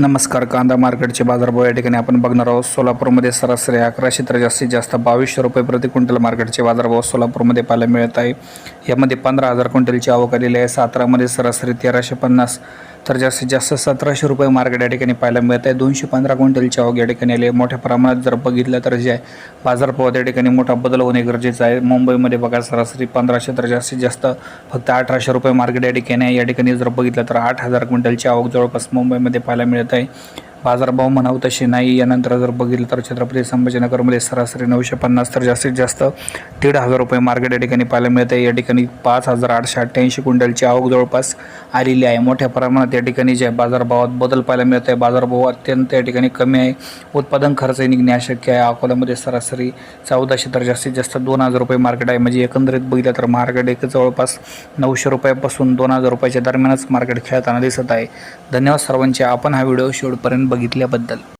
नमस्कार कांदा मार्केटचे बाजारभाव या ठिकाणी आपण बघणार आहोत. सोलापूरमध्ये सरासरी अकराशे तर जास्तीत जास्त बावीसशे रुपये प्रति क्विंटल मार्केटचे बाजारभाव सोलापूरमध्ये पाहायला मिळत आहे. यामध्ये पंधरा हजार क्विंटलची आवक आलेली आहे. सातारामध्ये सरासरी तेराशे पन्नास तर जास्तीत जास्त सतराशे रुपये मार्केट या ठिकाणी पाहायला मिळत आहे. दोनशे पंधरा क्विंटलची आवक या ठिकाणी आली आहे. मोठ्या प्रमाणात जर बघितलं तर जे आहे बाजारभावात या ठिकाणी मोठा बदल होणे गरजेचं आहे. मुंबईमध्ये बघा सरासरी पंधराशे तर जास्तीत जास्त फक्त अठराशे रुपये मार्केट या ठिकाणी आहे. या ठिकाणी जर बघितलं तर आठ हजार क्विंटलची आवक जवळपास मुंबईमध्ये पाहायला मिळत आहे. बाजारभाव म्हणावं तसे नाही. यानंतर जर बघितलं तर छत्रपती संभाजीनगरमध्ये सरासरी नऊशे पन्नास तर जास्तीत जास्त दीड हजार रुपये मार्केट या ठिकाणी पाहायला मिळत. आहे या ठिकाणी पाच हजार आठशे अठ्ठ्याऐंशी क्विंटलची आवक जवळपास आलेली आहे. मोठ्या प्रमाणात या ठिकाणी जे बाजारभावात बदल पाहायला मिळत आहे बाजारभाव अत्यंत या ठिकाणी कमी आहे. उत्पादन खर्चही निघणे अशक्य आहे. अकोल्यामध्ये सरासरी चौदाशे तर जास्तीत जास्त दोन हजार रुपये मार्केट आहे. म्हणजे एकंदरीत बघितलं तर मार्केट एक जवळपास नऊशे रुपयापासून दोन हजार रुपयाच्या दरम्यानच मार्केट खेळताना दिसत आहे. धन्यवाद सर्वांचे. आपण हा व्हिडिओ शेवटपर्यंत बघितल्याबद्दल.